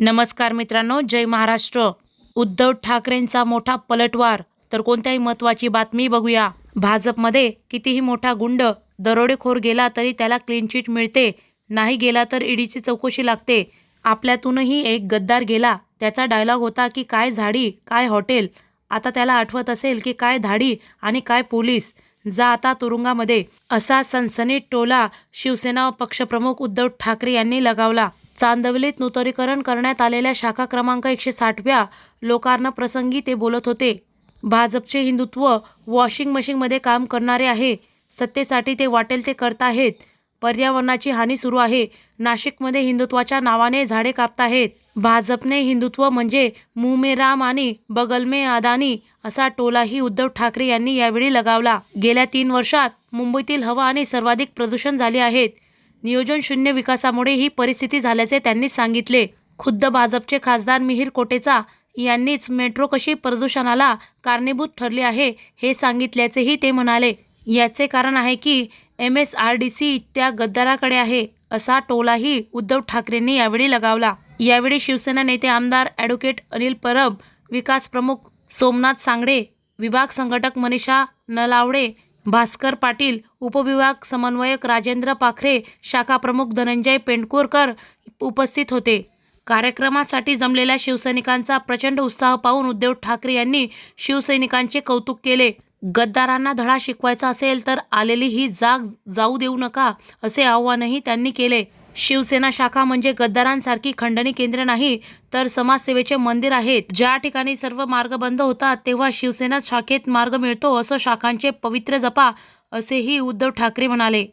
नमस्कार मित्रांनो जय महाराष्ट्र. उद्धव ठाकरेंचा मोठा पलटवार. तर कोणत्याही महत्त्वाची बातमी बघूया. भाजपमध्ये कितीही मोठा गुंड दरोडेखोर गेला तरी त्याला क्लीन चिट मिळते. नाही गेला तर ईडीची चौकशी लागते. आपल्यातूनही एक गद्दार गेला. त्याचा डायलॉग होता की काय झाडी काय हॉटेल आता त्याला आठवत असेल की काय धाडी आणि काय पोलीस? जा आता तुरुंगामध्ये. असा सनसनीत टोला शिवसेना पक्षप्रमुख उद्धव ठाकरे यांनी लगावला. चांदवलीत नूतनीकरण करण्यात आलेल्या शाखा क्रमांक एकशे साठव्या लोकार्न प्रसंगी ते बोलत होते. भाजपचे हिंदुत्व वॉशिंग मशीनमध्ये काम करणारे आहे. सत्तेसाठी ते वाटेल ते करताहेत पर्यावरणाची हानी सुरू आहे. नाशिकमध्ये हिंदुत्वाच्या नावाने झाडे कापताहेत. भाजपने हिंदुत्व म्हणजे मुंह राम आणि बगल मे अदानी असा टोलाही उद्धव ठाकरे यांनी यावेळी लगावला. गेल्या तीन वर्षात मुंबईतील हवा आणि सर्वाधिक प्रदूषण झाले आहेत. नियोजन शून्य विकासामुळे ही परिस्थिती झाल्याचे त्यांनी सांगितले. खुद्द भाजपचे खासदार मिहीर कोटेचा यांनीच मेट्रो कशी प्रदूषणाला कारणीभूत ठरली आहे हे सांगितल्याचेही ते म्हणाले. याचे कारण आहे की M S R D C त्या गद्दाराकडे आहे असा टोलाही उद्धव ठाकरेंनी यावेळी लगावला. यावेळी शिवसेना नेते आमदार ॲडव्होकेट अनिल परब विकास प्रमुख सोमनाथ सांगडे विभाग संघटक मनीषा नलावडे भास्कर पाटील उपविभाग समन्वयक राजेंद्र पाखरे शाखा प्रमुख धनंजय पेंडकोरकर उपस्थित होते. कार्यक्रमासाठी जमलेल्या शिवसैनिकांचा प्रचंड उत्साह पाहून उद्धव ठाकरे यांनी शिवसैनिकांचे कौतुक केले. गद्दारांना धडा शिकवायचा असेल तर आलेली ही जाग जाऊ देऊ नका असे आवाहनही त्यांनी केले. शिवसेना शाखा म्हणजे गद्दारांसारखी खंडणी केंद्र नाही तर समाजसेवेचे मंदिर आहेत. ज्या ठिकाणी सर्व मार्ग बंद होतात तेव्हा शिवसेना शाखेत मार्ग मिळतो असं शाखांचे पवित्र जपा असेही उद्धव ठाकरे म्हणाले.